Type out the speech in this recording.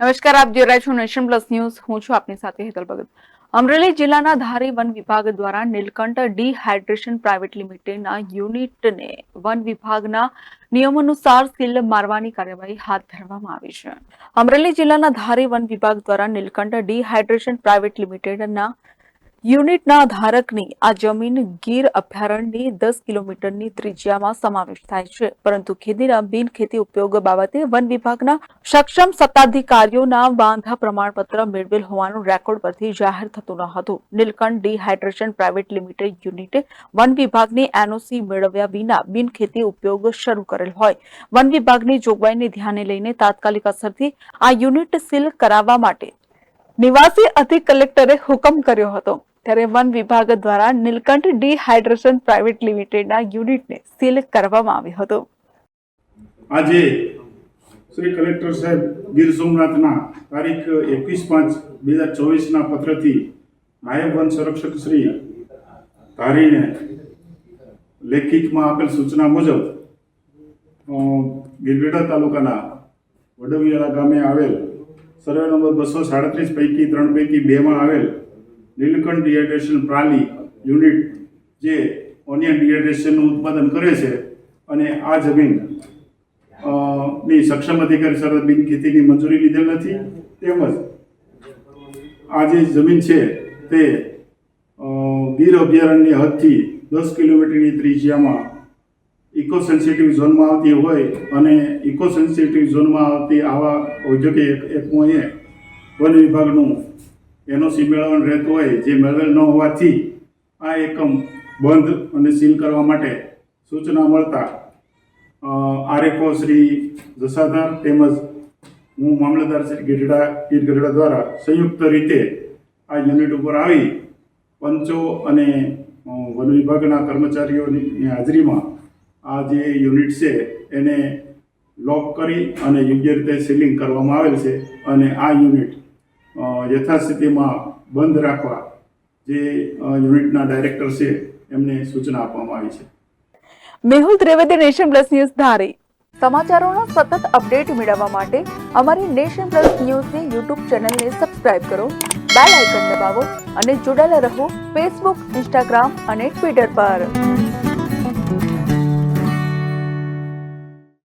નમસ્કાર, આપ જોઈ રહ્યા છો નેશન પ્લસ ન્યૂઝ. હું છું આપની સાથે હેતલ ભગત. અમરેલી જિલ્લાના ધારી વન વિભાગ દ્વારા નીલકંઠ ડિહાઇડ્રેશન પ્રાઇવેટ લિમિટેડના યુનિટને વન વિભાગના નિયમાનુસાર સીલ મારવાની કાર્યવાહી હાથ ધરવામાં આવી છે. અમરેલી જિલ્લાના ધારી વન વિભાગ દ્વારા નીલકંઠ ડિહાઇડ્રેશન પ્રાઇવેટ લિમિટેડના યુનિટના ધારકની આ જમીન ગીર અભયારણ્યની દસ કિલોમીટરની ત્રિજ્યામાં સમાવેશ થાય છે. પરંતુ ખેતીના બિન ખેતી ઉપયોગ બાબતે વન વિભાગના સક્ષમ સત્તાધિકારીઓના બાંધા પ્રમાણપત્ર મેળવેલ હોવાનું રેકોર્ડ પરથી જાહેર થતું ન હતું. નીલકંઠ ડિહાઇડ્રેશન પ્રાઇવેટ લિમિટેડ યુનિટે વન વિભાગની એનઓસી મેળવ્યા વિના બિન ખેતી ઉપયોગ શરૂ કરેલ હોય. વન વિભાગની જોગવાઈને ધ્યાને લઈને તાત્કાલિક અસરથી આ યુનિટ સીલ કરાવવા માટે નિવાસી અધિક કલેક્ટરે હુકમ કર્યો હતો. ત્યારે વન વિભાગ દ્વારા નીલકંઠ ડિહાઇડ્રેશન પ્રાઇવેટ લિમિટેડના યુનિટને સીલ કરવામાં આવ્યો હતો. આજે શ્રી કલેક્ટર સાહેબ ગીર સોમનાથના તારીખ એકવીસ પાંચ બે હજાર ચોવીસના પત્રથી નાયબ વન સંરક્ષક શ્રી ધારીને લેખિતમાં આપેલ સૂચના મુજબ અ, તાલુકાના વડવિયાળા ગામે આવેલ સર્વે નંબર બસો સાડત્રીસ પૈકી ત્રણ પૈકી બેમાં આવેલ નીલકંઠ ડિહાઇડ્રેશન પ્રાલી યુનિટ જે ઓનિયન ડિહાઇડ્રેશનનું ઉત્પાદન કરે છે અને આ જમીનની સક્ષમ અધિકારી સરહદ બિન ખેતીની મંજૂરી લીધેલ નથી. તેમજ આ જે જમીન છે તે ગીર અભયારણ્યની હદથી દસ કિલોમીટરની ત્રિજ્યામાં ઇકો સેન્સિટિવ ઝોનમાં આવતી હોય અને ઇકો સેન્સિટિવ ઝોનમાં આવતી આવા ઔદ્યોગિક એકમોએ વન વિભાગનું એનઓસી મેળવવાનું રહેતું હોય, જે મેળવેલ ન હોવાથી આ એકમ બંધ અને સીલ કરવા માટે સૂચના મળતા આરએફઓ શ્રી જસાધાર તેમજ હું મામલતદાર શ્રી ગઢડા, ગીર ગઢડા દ્વારા સંયુક્ત રીતે આ યુનિટ ઉપર આવી, પંચો અને વન વિભાગના કર્મચારીઓની હાજરીમાં આ જે યુનિટ છે એને લોક કરી અને યોગ્ય રીતે સીલિંગ કરવામાં આવેલ છે અને આ યુનિટ યથાસ્થિતિમાં બંધ રાખવા જે યુનિટના ડાયરેક્ટર છે, એમને સૂચના આપવામાં આવી છે. Mehul Trivedi, nation plus news Dhari. સમાચારોનો સતત અપડેટ મેળવવા માટે અમારી નેશન પ્લસ ન્યૂઝની યુટ્યુબ ચેનલને સબસ્ક્રાઇબ કરો, બેલ આઇકન દબાવો અને જોડાયેલા રહો ફેસબુક, ઇન્સ્ટાગ્રામ અને ટ્વિટર પર.